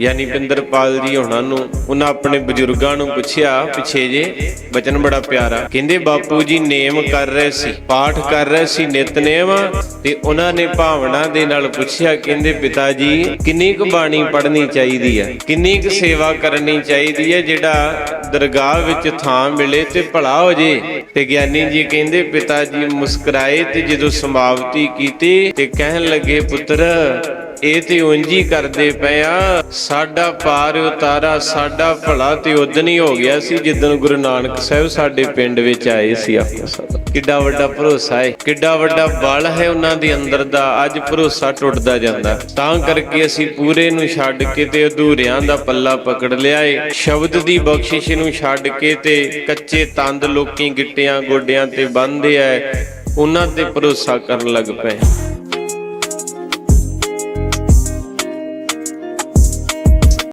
ਯਾਨੀ ਪਿੰਦਰਪਾਲ ਜੀ ਉਹਨਾਂ ਨੂੰ ਉਹਨਾਂ ਆਪਣੇ ਬਜ਼ੁਰਗਾਂ ਨੂੰ ਪੁੱਛਿਆ, ਪਿੱਛੇ ਜੇ, ਬਚਨ ਬੜਾ ਪਿਆਰਾ। ਕਹਿੰਦੇ, ਬਾਪੂ ਜੀ, ਨੇਮ ਕਰ ਰਹੇ ਸੀ, ਪਾਠ ਕਰ ਰਹੇ ਸੀ, ਨਿਤਨੇਮ। ਤੇ ਉਹਨਾਂ ਨੇ ਭਾਵਨਾ ਦੇ ਨਾਲ ਪੁੱਛਿਆ, ਕਹਿੰਦੇ ਪਿਤਾ ਜੀ ਕਿੰਨੀ ਕੁ ਬਾਣੀ ਪੜ੍ਹਨੀ ਚਾਹੀਦੀ ਹੈ ਕਿੰਨੀ ਕੁ ਸੇਵਾ ਕਰਨੀ ਚਾਹੀਦੀ ਹੈ ਜਿਹੜਾ ਦਰਗਾਹ ਵਿੱਚ ਥਾਂ ਮਿਲੇ ਤੇ ਭਲਾ ਹੋ ਜੇ? ਤੇ ਗਿਆਨੀ ਜੀ ਕਹਿੰਦੇ ਪਿਤਾ ਜੀ ਮੁਸਕਰਾਏ ਤੇ ਜਦੋਂ ਸਮਾਪਤੀ ਕੀਤੀ ਤੇ ਕਹਿਣ ਲੱਗੇ, ਪੁੱਤਰ ਇਹ ਤੇ ਉਂਝ ਕਰਦੇ ਪਏ ਆ। ਸਾਡਾ ਪਾਰ ਉਤਾਰਾ, ਸਾਡਾ ਭਲਾ ਤੇ ਉਦਣ ਹੀ ਹੋ ਗਿਆ ਸੀ ਜਿੱਦਣ ਗੁਰੂ ਨਾਨਕ ਸਾਹਿਬ ਸਾਡੇ ਪਿੰਡ ਵਿੱਚ ਆਏ ਸੀ ਆਪਣਾ ਸਦਾ ਕਿੱਡਾ ਵੱਡਾ ਭਰੋਸਾ ਹੈ ਕਿੱਡਾ ਵੱਡਾ ਬਲ ਹੈ ਉਹਨਾਂ ਦੇ ਅੰਦਰ ਦਾ, ਅੱਜ ਭਰੋਸਾ ਟੁੱਟਦਾ ਜਾਂਦਾ। ਤਾਂ ਕਰਕੇ ਅਸੀਂ ਪੂਰੇ ਨੂੰ ਛੱਡ ਕੇ ਤੇ ਅਧੂਰਿਆਂ ਦਾ ਪੱਲਾ ਪਕੜ ਲਿਆ ਏ। ਸ਼ਬਦ ਦੀ ਬਖਸ਼ਿਸ਼ ਨੂੰ ਛੱਡ ਕੇ ਤੇ ਕੱਚੇ ਤੰਦ ਲੋਕੀ ਗਿੱਟਿਆਂ ਗੋਡਿਆਂ ਤੇ ਬੰਨਦੇ ਐ ਉਹਨਾਂ ਤੇ ਭਰੋਸਾ ਕਰਨ ਲੱਗ ਪਏ